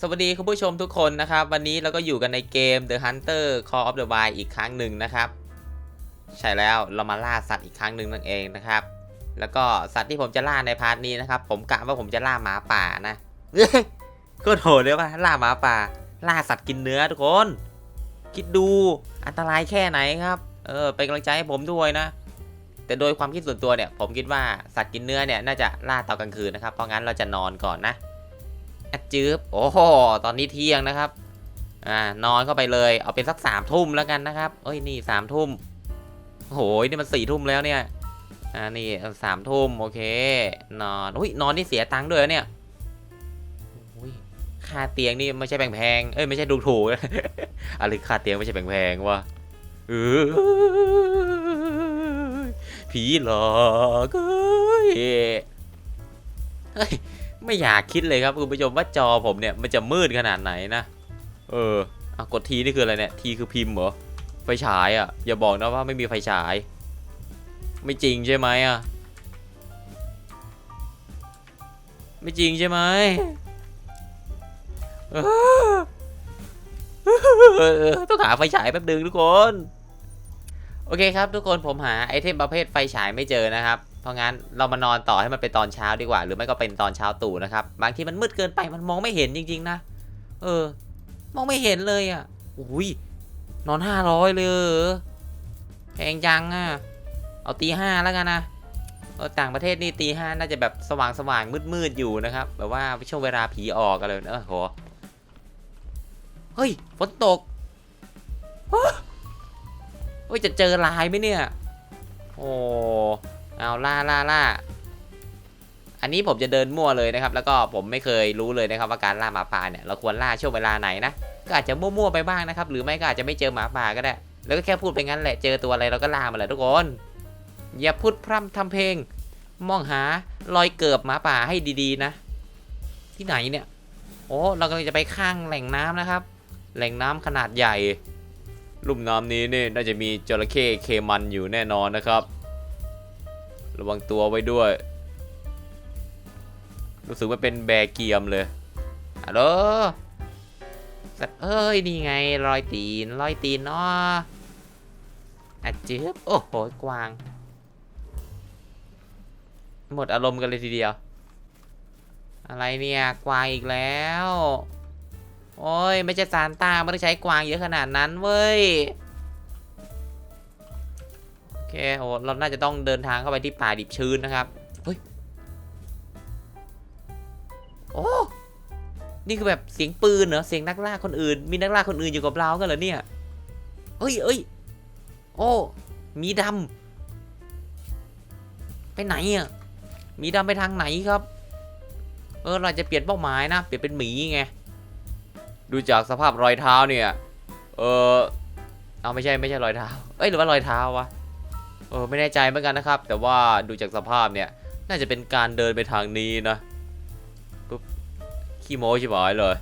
สวัสดีคุณผู้ชมทุกคนนะครับ วันนี้เราก็อยู่กันในเกม The Hunter Call of the Wild อีกครั้งหนึ่งนะครับ ใช่แล้วเรามาล่าสัตว์อีกครั้งหนึ่งนั่นเองนะครับ แล้วก็สัตว์ที่ผมจะล่าในพาร์ทนี้นะครับ ผมกะว่าผมจะล่าหมาป่านะก็โหดเลยว่าล่าหมาป่า ล่าสัตว์กินเนื้อทุกคน คิดดูอันตรายแค่ไหนครับ เออเป็นกำลังใจให้ผมด้วยนะ แต่โดยความคิดส่วนตัวเนี่ย ผมคิดว่าสัตว์กินเนื้อเนี่ยน่าจะล่าตอนกลางคืนนะครับเพราะงั้นเราจะนอนก่อนนะอะ จืบโอ้โหตอนนี้เที่ยงนะครับ อ่านอนเข้าไปเลย เอาเป็นสักสามทุ่มแล้วกันนะครับเอ้ยนี่สามทุ่มโอ้โหนี่มันสี่ทุ่มแล้วเนี่ย อ่านี่สามทุ่มโอเค นอนอุ้ยนอนนี่เสียตังค์ด้วยเหรอเนี่ยค่าเตียงนี่ไม่ใช่แพงๆเอ้ยไม่ใช่ดูถูกอะไรค่าเตียงไม่ใช่แพงๆวะเออผีหลอกเอ้ยเฮ้ย ไม่อยากคิดเลยครับคุณผู้ชมว่าจอผมเนี่ยมันจะมืดขนาดไหนนะ เออเอากดทีนี่คืออะไรเนี่ยทีคือพิมพ์เหรอ ไฟฉายอะ อย่าบอกนะว่าไม่มีไฟฉาย ไม่จริงใช่ไหมอะ ไม่จริงใช่ไหมต้องหาไฟฉายแป๊บนึงทุกคน โอเคครับทุกคนผมหาไอเทมประเภทไฟฉายไม่เจอนะครับ เพราะงั้นเรามานอนต่อให้มันเป็นตอนเช้าดีกว่า หรือไม่ก็เป็นตอนเช้าตู่นะครับบางทีมันมืดเกินไปมันมองไม่เห็นจริง ๆ นะ เออ มองไม่เห็นเลยอะอุ้ยนอนห้าร้อยเลยแพงจังอะเอาตีห้าแล้วกันนะเออต่างประเทศนี่ตีห้าน่าจะแบบสว่างสว่างมืดมืดๆอยู่นะครับแบบว่าช่วงเวลาผีออกกันเลยเออโหเฮ้ยฝนตกเฮ้ยจะเจอลายไหมเนี่ย โอ้ เอาล่าล่าล่าอันนี้ผมจะเดินมั่วเลยนะครับ แล้วก็ผมไม่เคยรู้เลยนะครับว่าการล่าหมาป่าเนี่ยเราควรล่าช่วงเวลาไหนนะก็อาจจะมั่วๆไปบ้างนะครับ หรือไม่ก็อาจจะไม่เจอหมาป่าก็ได้ แล้วก็แค่พูดไปงั้นแหละเจอตัวอะไรเราก็ล่ามาแหละทุกคนอย่าพูดพร่ำทำเพลง มองหารอยเกิบหมาป่าให้ดีๆนะ ที่ไหนเนี่ยโอ้เรากำลังจะไปข้างแหล่งน้ำนะครับ แหล่งน้ำขนาดใหญ่ลุ่มน้ำนี้นี่น่าจะมีจระเข้เคมันอยู่แน่นอนนะครับ ระวังตัวไว้ด้วย รู้สึกว่าเป็นแบเกียมเลยฮัลโหลสัตว์เอ้ย นี่ไง รอยตีน รอยตีนเนาะอะจึบโอ้โห กวาง หมดอารมณ์กันเลยทีเดียว อะไรเนี่ย กวางอีกแล้ว โอ้ย ไม่ใช่ซานต้าไม่ต้องใช้กวางเยอะขนาดนั้นเว้ย คโอ้เราน่าจะต้องเดินทางเข้าไปที่ป่าดิบชื้นนะครับเฮ้ยโอ้นี่คือแบบเสียงปืนเหรอเสียงนักล่าคนอื่น มีนักล่าคนอื่นอยู่กับเรากันเหรอเนี่ยเอ้ยเอ้ยโอ้มีดำไปไหนอะมีดำไปทางไหนครับ เออเราจะเปลี่ยนเป้าหมายนะเปลี่ยนเป็นหมีไงดูจากสภาพรอยเท้าเนี่ย เออเอาไม่ใช่ไม่ใช่รอยเท้า เอ้ยหรือว่ารอยเท้าวะ ออไม่แน่ใจเหมือนกันนะครับ แต่ว่าดูจากสภาพเนี่ย น่าจะเป็นการเดินไปทางนี้นะปุ๊บขี้โม้ชิบหายเลย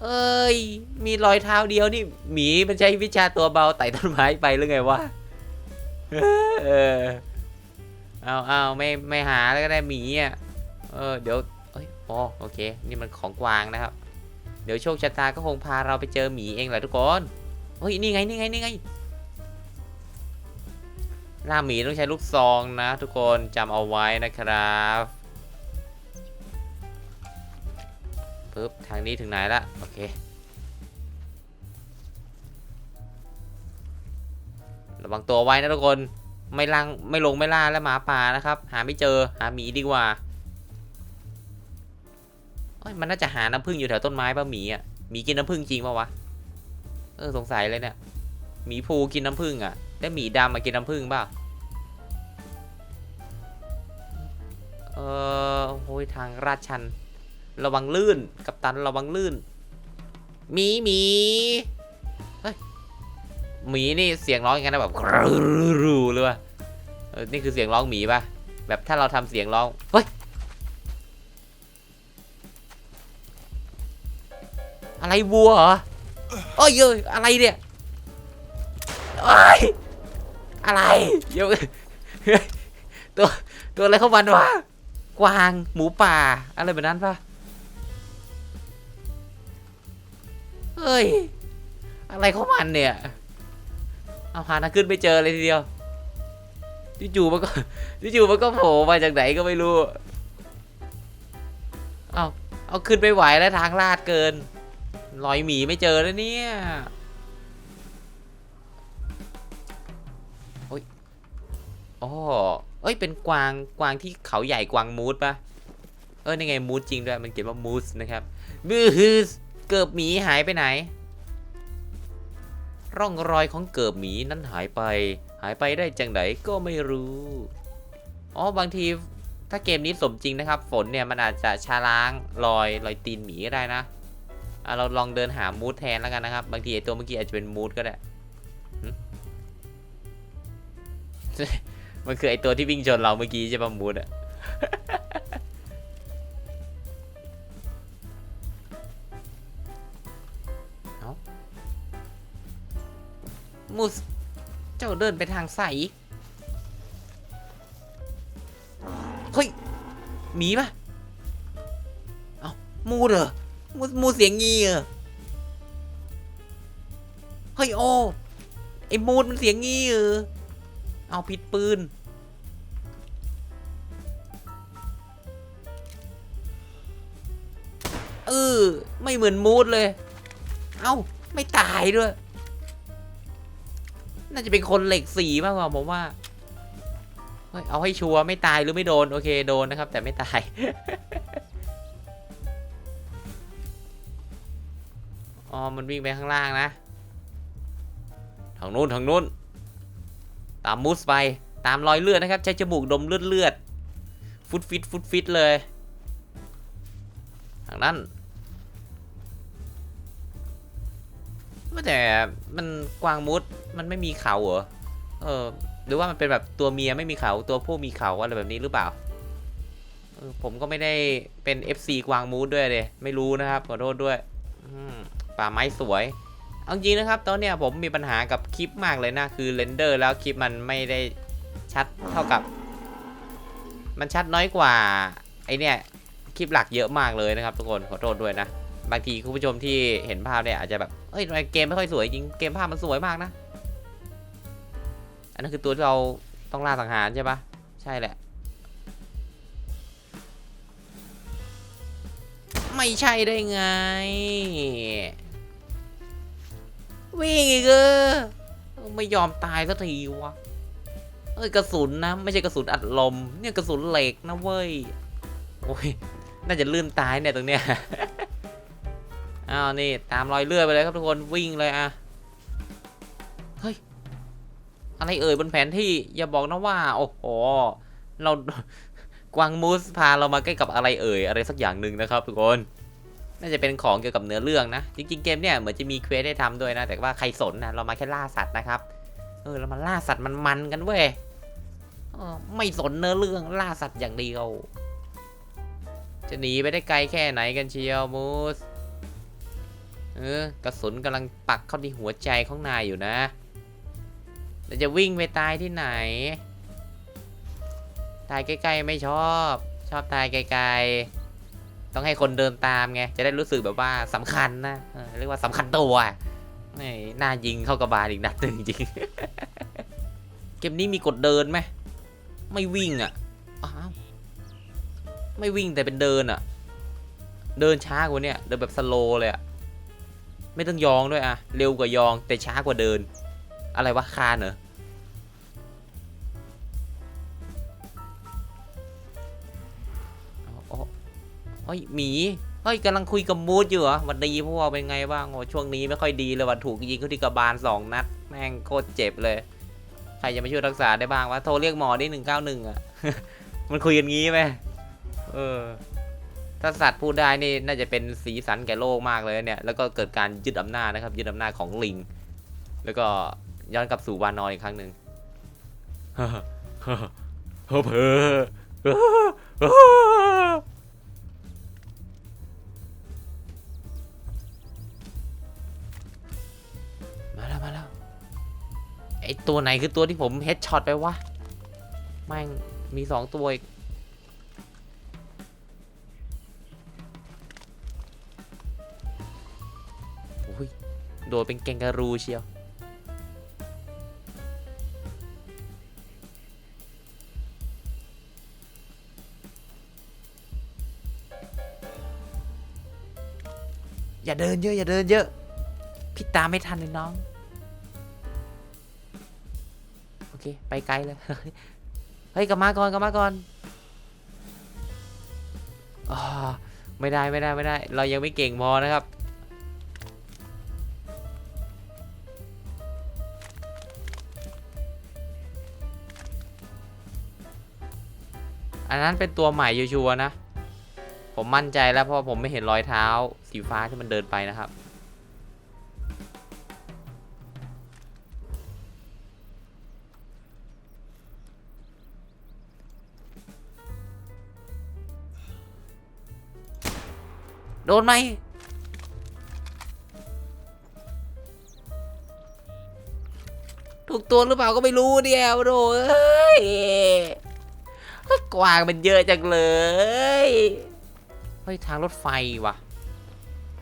เอ้ย มีรอยเท้าเดียวนี่หมีมันใช้วิชาตัวเบาไต่ต้นไม้ไปหรือไงวะเออเอาเอาไม่ไม่หาแล้วก็ได้หมีอะเออเดี๋ยวเอ้ยอ๋อโอเค นี่มันของกวางนะครับ เดี๋ยวโชคชะตาก็คงพาเราไปเจอหมีเองแหละทุกคนเฮ้ยนี่ไงนี่ไงนี่ไง ล่าหมีต้องใช้ลูกซองนะ ทุกคนจำเอาไว้นะครับปึ๊บทางนี้ถึงไหนละโอเค ระวังตัวไว้นะทุกคนไม่ลังไม่ลงไม่ล่าแล้วหมาป่านะครับ หาไม่เจอหาหมีดีกว่าเอ้ยมันน่าจะหาน้ำผึ้งอยู่แถวต้นไม้ป่ะหมีอะหมีกินน้ำผึ้งจริงป่ะวะเออสงสัยเลยเนี่ยหมีภูกินน้ำผึ้งอะ แล้หมีดำมากินน้ำผึ้งเปล่าเออโอ้ยทางลาชัน ระวังลื่น กัปตันระวังลื่นหมีหมีเฮ้ยหมีนี่เสียงร้องยังไงนะแบบรูเลยว่ะเออนี่คือเสียงร้องหมีป่ะ แบบถ้าเราทำเสียงร้อง เฮ้ย อะไรวัวเหรออ้ยเอ้ยอะไรเนี่ยโอะไรเดี๋ยวตัวตัวอะไรเข้ามันวะกวางหมูป่า อะไรแบบนั้นปะเฮ้ย อะไรเของมันเนี่ยเอาหาทางขึ้นไม่เจอเลยทีเดียวจู่ๆมันก็จู่ๆมันก็โผล่มาจากไหนก็ไม่รู้ เอาเอาขึ้นไปไหวแล้วทางลาดเกินรอยหมีไม่เจอแล้วเนี่ย อ๋อเอ้ย เป็นกวาง กวางที่เขาใหญ่กวางมูสปะเออนี่ไงมูสจริงด้วย มันเขียนว่ามูสนะครับมือฮืสเกิบหมีหายไปไหน ร่องรอยของเกิบหมีนั้นหายไป หายไปได้จังไหนก็ไม่รู้ อ๋อ บางทีถ้าเกมนี้สมจริงนะครับ ฝนเนี่ยมันอาจจะชาล้างรอยรอยตีนหมีก็ได้นะอะเราลองเดินหามูดแทนแล้วกันนะครับ บางทีไอตัวเมื่อกี้อาจจะเป็นมูดก็ได้ มันคือไอตัวที่วิ่งชนเราเมื่อกี้ใช่ปะมูดอะเอามูส เจ้าเดินไปทางใส เฮ้ย หมีปะเอ้ามูดเหรอ มูมูเสียงงีเหรอ เฮ้ยโอไอ้มูดมันเสียงงีเหรอ เอาผิดปืน เออ ไม่เหมือนมูดเลย เอ้า ไม่ตายด้วย น่าจะเป็นคนเหล็กสีมากกว่าผมว่าเฮ้ยเอาให้ชัวร์ไม่ตายหรือไม่โดน โอเค โดนนะครับ แต่ไม่ตาย อ๋อ มันวิ่งไปข้างล่างนะ ทางนู้น ทางนู้น ตามมูสไปตามรอยเลือดนะครับ ใช้จมูกดมเลือดเลือดฟุตฟิตฟุตฟิตเลยทางนั้นว่าแต่มันกวางมูสมันไม่มีเขาเหรอเออหรือว่ามันเป็นแบบตัวเมียไม่มีเขาตัวผู้มีเขาอะไรแบบนี้หรือเปล่าผมก็ไม่ได้เป็น FC กวางมูดด้วยเลยไม่รู้นะครับขอโทษด้วยป่าไม้สวย เอาจริงนะครับตอนเนี้ยผมมีปัญหากับคลิปมากเลยนะ คือเรนเดอร์แล้วคลิปมันไม่ได้ชัดเท่ากับ มันชัดน้อยกว่าไอเนี่ยคลิปหลักเยอะมากเลยนะครับ ทุกคนขอโทษด้วยนะ บางทีคุณผู้ชมที่เห็นภาพเนี่ยอาจจะแบบเอ้ยทำไมเกมไม่ค่อยสวยจริงเกมภาพมันสวยมากนะ อันนั้นคือตัวที่เราต้องล่าสังหารใช่ปะใช่แหละไม่ใช่ได้ไง วิ่งอีกเออไม่ยอมตายสักทีวะเอ้ยกระสุนนะ ไม่ใช่กระสุนอัดลม เนี่ยกระสุนเหล็กนะเว้ยโอ้ยน่าจะลื่นตายเนี่ยตรงเนี้ยอ้าวนี่ตามรอยเลือดไปเลยครับทุกคนวิ่งเลยอะเฮ้ยอะไรเอ่ยบนแผนที่อย่าบอกนะว่า โอ้โหเรากวางมูสพาเรามาใกล้กับอะไรเอ่ยอะไรสักอย่างหนึ่งนะครับทุกคน น่าจะเป็นของเกี่ยวกับเนื้อเรื่องนะ จริงๆเกมเนี่ยเหมือนจะมีเควสให้ทำด้วยนะ แต่ว่าใครสนนะเรามาแค่ล่าสัตว์นะครับ เออเรามาล่าสัตว์มันๆกันเว้ยไม่สนเนื้อเรื่องล่าสัตว์อย่างเดียว จะหนีไปได้ไกลแค่ไหนกันเชียวมูส เออกระสุนกำลังปักเข้าที่หัวใจของนายอยู่นะเราจะวิ่งไปตายที่ไหน ตายใกล้ๆไม่ชอบ ชอบตายไกลๆ ต้องให้คนเดินตามไง จะได้รู้สึกแบบว่าสำคัญนะเรียกว่าสำคัญตัวนี่น่ายิงเข้ากระบาลอีกนัดหนึ่งจริง เกมนี้มีกดเดินไหม ไม่วิ่งอะไม่วิ่งแต่เป็นเดินอะ เดินช้ากว่าเนี่ยเดินแบบสโลเลยอะ ไม่ต้องยองด้วยอะ เร็วกว่ายองแต่ช้ากว่าเดิน อะไรวะคานเหรอ ฮ้ยหมีเฮ้ยกำลังคุยกับมูดอยู่เหรอวันดีพวกเราเป็นไงบ้างโอ้ช่วงนี้ไม่ค่อยดีเลยว่ะถูกยิงเข้าที่กระบาลสองนัด แม่งโคตรเจ็บเลย ใครจะมาช่วยรักษาได้บ้างวะโทรเรียกหมอได้หนึ่งเก้าหนึ่งอะ มันคุยกันงี้ไหมเออ ถ้าสัตว์พูดได้นี่น่าจะเป็นสีสันแก่โลกมากเลยเนี่ยแล้วก็เกิดการยึดอำนาจนะครับ ยึดอำนาจของลิง แล้วก็ย้อนกลับสู่วานอนอีกครั้งหนึ่งเพ้อเพ้อมา อตัวไหนคือตัวที่ผมเฮดช็อตไปวะแม่งมีสองตัวอีกโอ้ยโดดเป็นแกงการูเชียวอย่าเดินเยอะ อย่าเดินเยอะ พี่ตามไม่ทันเลยน้อง เค ไปไกลเลย เฮ้ยกลับมาก่อนกลับมาก่อนอไม่ได้ไม่ได้ไม่ได้ เรายังไม่เก่งพอนะครับ อันนั้นเป็นตัวใหม่ชัวร์นะ ผมมั่นใจแล้วเพราะผมไม่เห็นรอยเท้าสีฟ้าที่มันเดินไปนะครับ โดนไหมถูกตัวหรือเปล่าก็ไม่รู้เนี่ยโดเอ้ยเฮ้ยกวางมันเยอะจังเลยเฮ้ยทางรถไฟว่ะ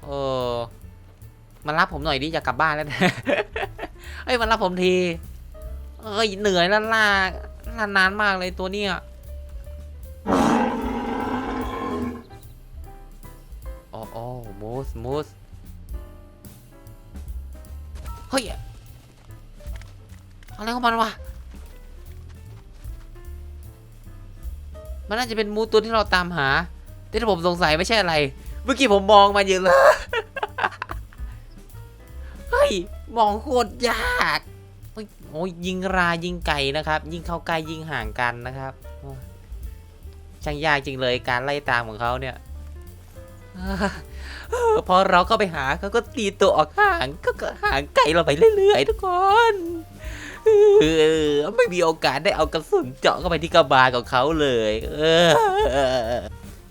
เออมารับผมหน่อยดิจะกลับบ้านแล้วเฮ้ยมารับผมทีเอ้ยเหนื่อยแล้วล่าล่านานมากเลยตัวเนี้ย มูสมูสเฮ้ยอะไรของมันวะมันน่าจะเป็นมูสตัวที่เราตามหาแต่ที่ผมสงสัยไม่ใช่อะไร เมื่อกี้ผมมองมาอยู่เลยเฮ้ยมองโคตรยากโอ้ยยิงรายิงไก่นะครับ ยิงเข้าใกล้ยิงห่างกันนะครับช่างยากจริงเลยการไล่ตามของเขาเนี่ย พอเราเข้าไปหาเขาก็ตีตัวออกห่างก็ห่างไกลเราไปเรื่อยๆทุกคนไม่มีโอกาสได้เอากระสุนเจาะเข้าไปที่กระบาลของเขาเลยเออ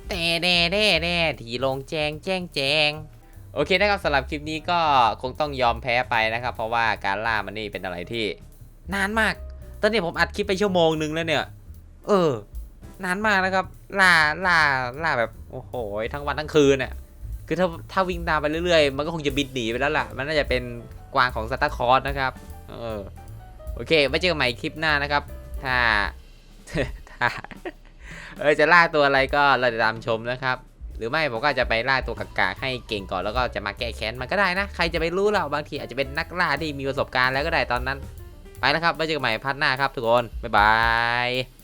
แต่แน่แน่แน่ทีลงแจงแจ้งแจงโอเคนะครับสำหรับคลิปนี้ก็คงต้องยอมแพ้ไปนะครับ เพราะว่าการล่ามันนี่เป็นอะไรที่ นานมาก ตอนนี้ผมอัดคลิปไปชั่วโมงนึงแล้วเนี่ย เออ นานมากนะครับล่าล่าล่าแบบโอ้โหทั้งวันทั้งคืนเนี่ยคือถ้าถ้าวิ่งตามไปเรื่อยๆ มันก็คงจะบินหนีไปแล้วล่ะ มันน่าจะเป็นกวางของซัตตาคอร์สนะครับ เออ โอเค ไว้เจอกันใหม่คลิปหน้านะครับ ถ้า ถ้า เออ จะล่าตัวอะไรก็เราจะตามชมนะครับ หรือไม่ผมก็จจะไปล่าตัวกากาให้เก่งก่อนแล้วก็จะมาแก้แค้นมันก็ได้นะ ใครจะไปรู้เราบางทีอาจจะเป็นนักล่าที่มีประสบการณ์แล้วก็ได้ตอนนั้น ไปแล้วครับ ไว้เจอกันใหม่พัดหน้าครับทุกคน บ๊ายบาย